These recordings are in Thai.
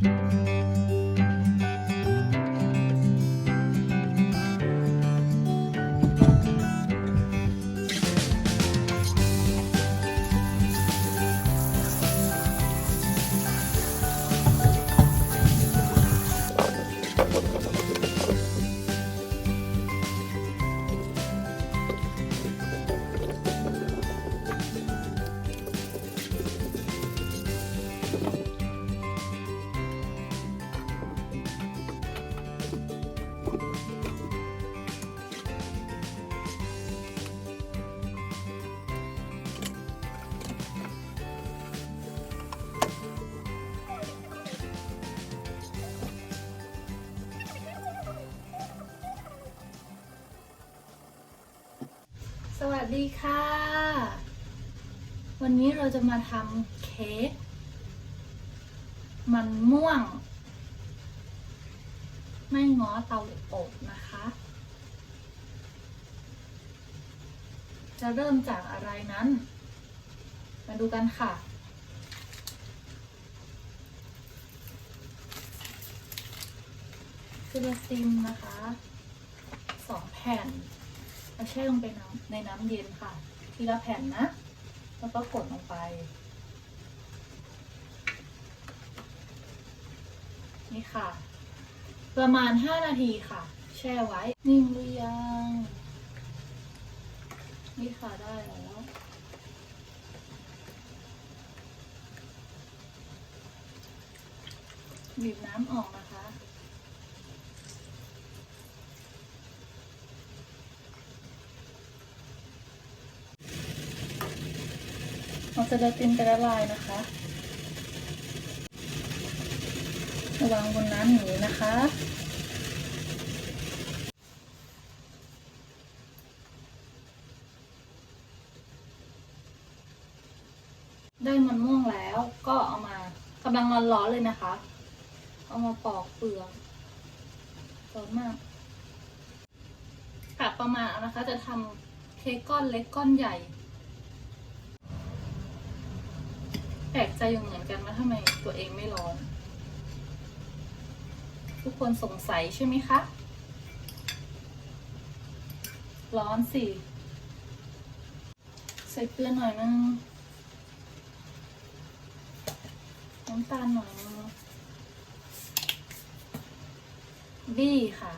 you สวัสดีค่ะ วันนี้เราจะมาทำเค้กมันม่วง ไม่ง้อเตาอบนะคะ จะเริ่มจากอะไรนั้น มาดูกันค่ะซิลาซิมนะคะสองแผ่น เอาแช่ลงไปน้ำในน้ำเย็นค่ะ ทีละแผ่นนะ แล้วก็กดลงไป นี่ค่ะ ประมาณ 5 นาทีค่ะ แช่ไว้ นิ่งหรือยัง นี่ค่ะได้แล้วบีบน้ำออกนะคะ เอาเจลาตินไปละลายนะคะวังบนน้ำอย่างนี้นะคะ ได้มันม่วงแล้วก็เอามากำลังร้อนๆเลยนะคะ เอามาปอกเปลือกร้อนมากกะประมาณเอานะคะจะทำเค้กก้อนเล็กก้อนใหญ่ แปลกใจอยู่เหมือนกันว่าทำไมตัวเองไม่ร้อน ทุกคนสงสัยใช่ไหมคะ ร้อนสิ ใส่เกลือหน่อยนึงน้ำตาลหน่อยนึงบี้ค่ะ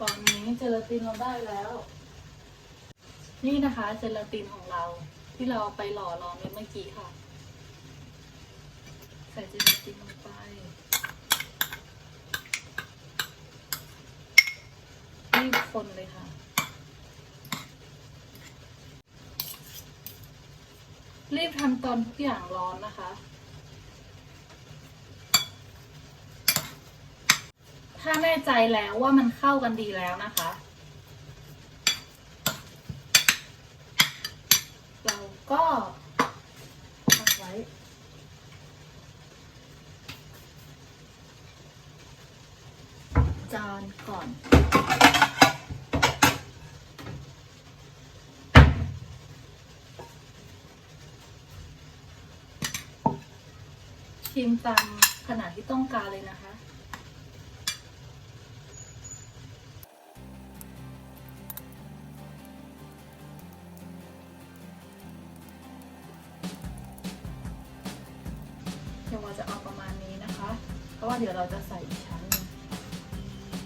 ตอนนี้เจลาตินเราได้แล้ว นี่นะคะ เจลาตินของเราที่เราไปหล่อรองเมื่อกี้ค่ะ ใส่เจลาตินลงไปรีบคนเลยค่ะ รีบทำตอนทุกอย่างร้อนนะคะ ถ้าแน่ใจแล้วว่ามันเข้ากันดีแล้วนะคะ เราก็ตั้งไว้ จานก่อนชิมตามขนาดที่ต้องการเลยนะคะ ราะว่าเดี๋ยวเราจะใส่อีกชั้นหนึง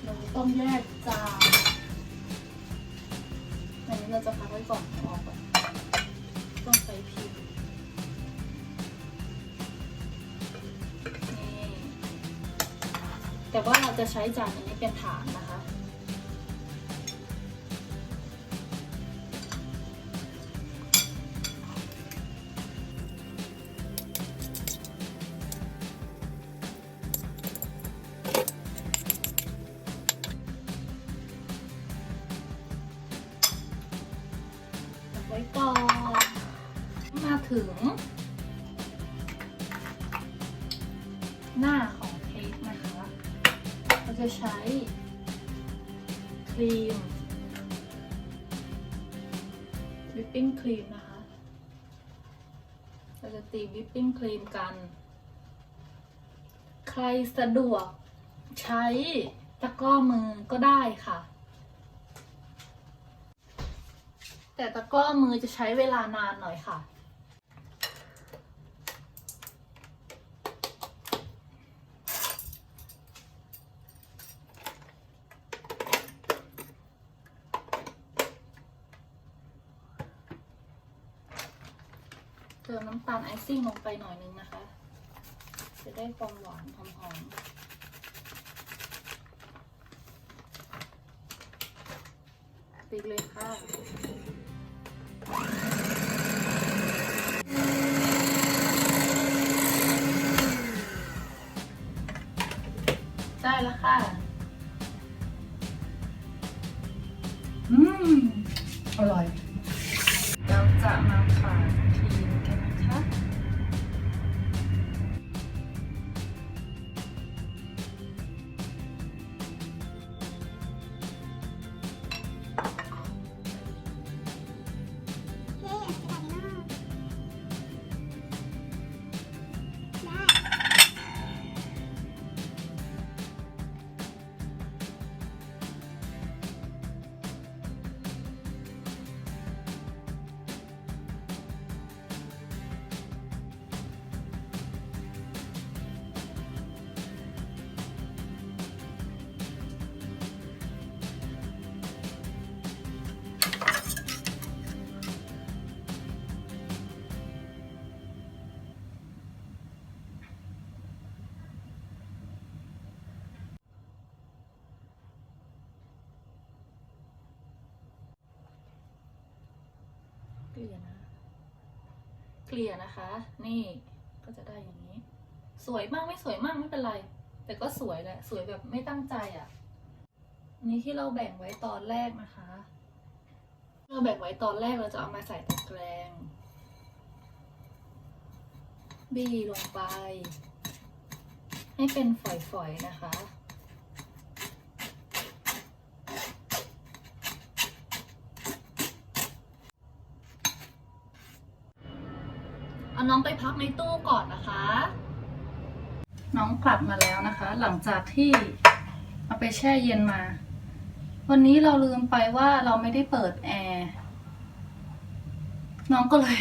เราต้องแยกจานอันนี้เราจะพักไว้ก่อนออกก่อนต้องใส่พิมพ์นี่แต่ว่าเราจะใช้จานอันนี้เป็นฐานนะ ปปิ้งครีมนะคะ เราจะตีวิปปิ้งครีมกัน ใครสะดวกใช้ตะกร้อมือก็ได้ค่ะ แต่ตะกร้อมือจะใช้เวลานานหน่อยค่ะ ติมน้ำตาลไอซิ่งลงไปหน่อยนึงนะคะ จะได้ความหวานหอมๆปิดเลยค่ะได้แล้วค่ะ อืม อร่อย ลี่ยนะคะ นี่ก็จะได้อย่างนี้ สวยมากไม่สวยมากไม่เป็นไร แต่ก็สวยแหละสวยแบบไม่ตั้งใจอะ่ะนนี้ที่เราแบ่งไว้ตอนแรกนะคะ เราแบ่งไว้ตอนแรกเราจะเอามาใส่ตะแกรงบีลงไป ให้เป็นฝอยๆนะคะ เอาน้องไปพักในตู้ก่อนนะคะ น้องกลับมาแล้วนะคะ หลังจากที่เอาไปแช่เย็นมา วันนี้เราลืมไปว่าเราไม่ได้เปิดแอร์น้องก็เลย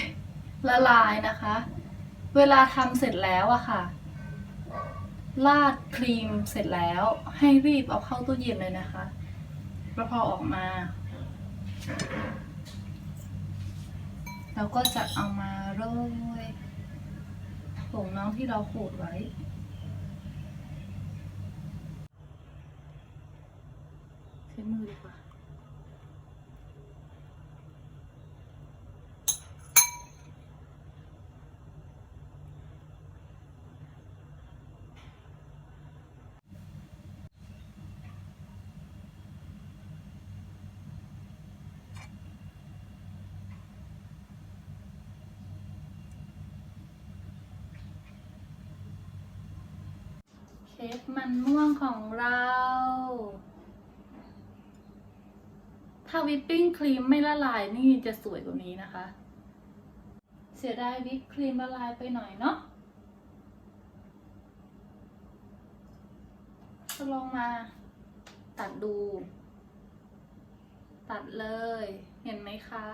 ละลายนะคะ เวลาทำเสร็จแล้วอะค่ะราดครีมเสร็จแล้วให้รีบเอาเข้าตู้เย็นเลยนะคะแล้วพอออกมา เราก็จะเอามาโรยผงน้องที่เราขูดไว้ ใช้มือดีกว่า เค้กมันม่วงของเรา ถ้าวิปปิ้งครีมไม่ละลายนี่จะสวยกว่านี้นะคะ เสียดายวิปครีมละลายไปหน่อยเนาะก็ลองมาตัดดู ตัดเลย เห็นไหมคะ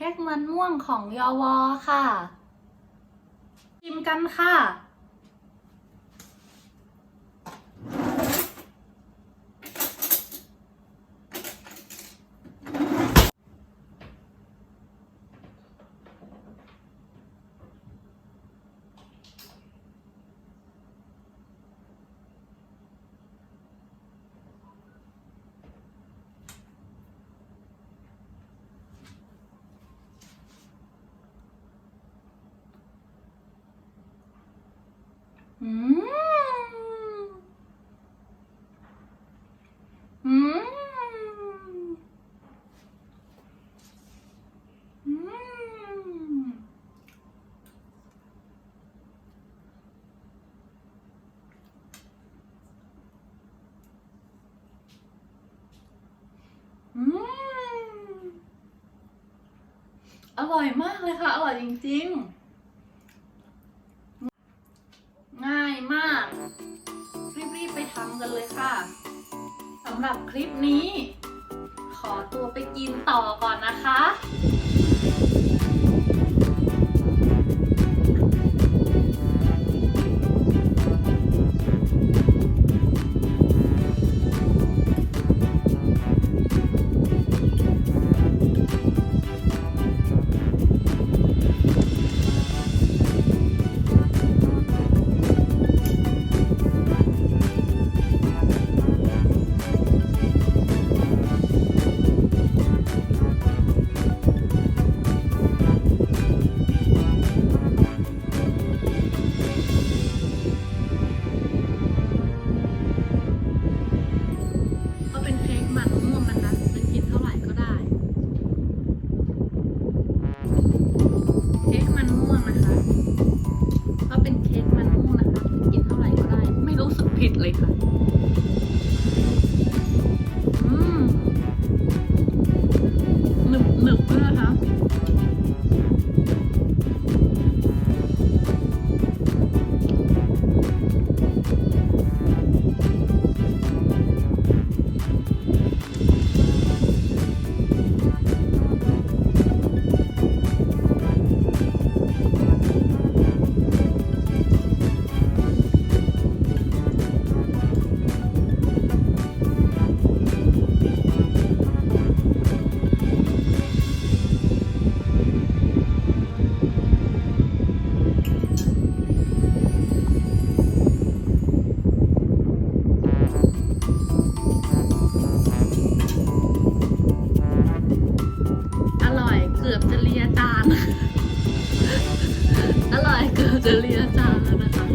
เค้กมันม่วงของยอวอค่ะชิมกันค่ะ อร่อยมากเลยค่ะ อร่อยจริงๆ ง่ายมาก รีบๆ ไปทำกันเลยค่ะสำหรับคลิปนี้ ขอตัวไปกินต่อก่อน like Música